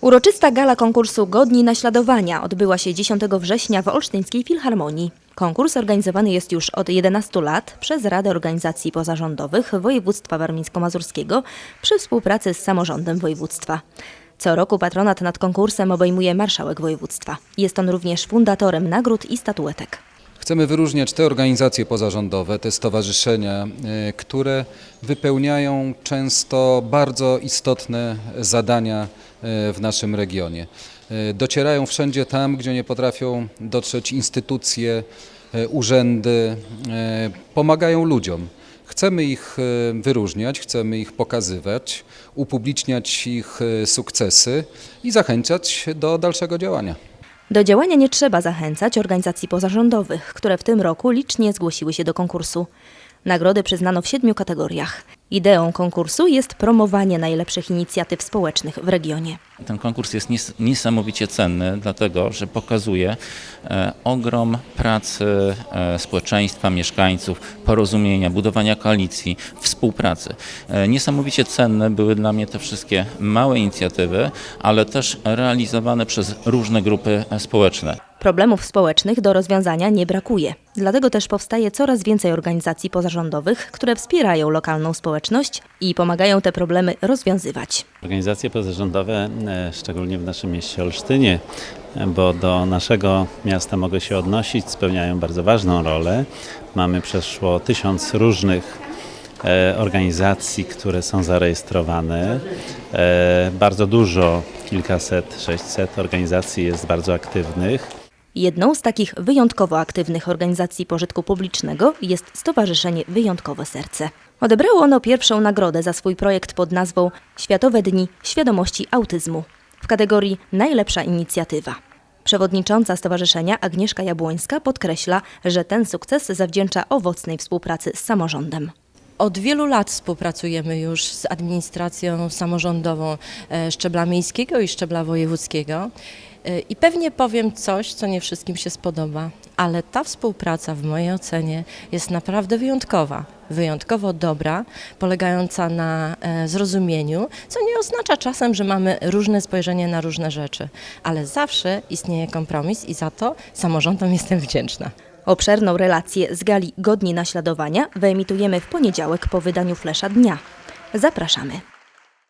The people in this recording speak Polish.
Uroczysta gala konkursu Godni Naśladowania odbyła się 10 września w Olsztyńskiej Filharmonii. Konkurs organizowany jest już od 11 lat przez Radę Organizacji Pozarządowych Województwa Warmińsko-Mazurskiego przy współpracy z samorządem województwa. Co roku patronat nad konkursem obejmuje marszałek województwa. Jest on również fundatorem nagród i statuetek. Chcemy wyróżniać te organizacje pozarządowe, te stowarzyszenia, e, które wypełniają często bardzo istotne zadania e, w naszym regionie. E, Docierają wszędzie tam, gdzie nie potrafią dotrzeć instytucje, urzędy, pomagają ludziom. Chcemy ich wyróżniać, chcemy ich pokazywać, upubliczniać ich sukcesy i zachęcać do dalszego działania. Do działania nie trzeba zachęcać organizacji pozarządowych, które w tym roku licznie zgłosiły się do konkursu. Nagrody przyznano w siedmiu kategoriach. Ideą konkursu jest promowanie najlepszych inicjatyw społecznych w regionie. Ten konkurs jest nies- niesamowicie cenny, dlatego że pokazuje e, ogrom pracy e, społeczeństwa, mieszkańców, porozumienia, budowania koalicji, współpracy. E, niesamowicie cenne były dla mnie te wszystkie małe inicjatywy, ale też realizowane przez różne grupy społeczne. Problemów społecznych do rozwiązania nie brakuje. Dlatego też powstaje coraz więcej organizacji pozarządowych, które wspierają lokalną społeczność i pomagają te problemy rozwiązywać. Organizacje pozarządowe, e, szczególnie w naszym mieście Olsztynie, e, bo do naszego miasta mogę się odnosić, spełniają bardzo ważną rolę. Mamy przeszło tysiąc różnych e, organizacji, które są zarejestrowane. Bardzo dużo, kilkaset, sześćset organizacji jest bardzo aktywnych. Jedną z takich wyjątkowo aktywnych organizacji pożytku publicznego jest Stowarzyszenie Wyjątkowe Serce. Odebrało ono pierwszą nagrodę za swój projekt pod nazwą Światowe Dni Świadomości Autyzmu w kategorii Najlepsza inicjatywa. Przewodnicząca stowarzyszenia Agnieszka Jabłońska podkreśla, że ten sukces zawdzięcza owocnej współpracy z samorządem. Od wielu lat współpracujemy już z administracją samorządową e, szczebla miejskiego i szczebla wojewódzkiego. E, I pewnie powiem coś, co nie wszystkim się spodoba, ale ta współpraca w mojej ocenie jest naprawdę wyjątkowa. Wyjątkowo dobra, polegająca na e, zrozumieniu, co nie oznacza czasem, że mamy różne spojrzenie na różne rzeczy, ale zawsze istnieje kompromis i za to samorządom jestem wdzięczna. Obszerną relację z gali Godni Naśladowania wyemitujemy w poniedziałek po wydaniu Flesza Dnia. Zapraszamy.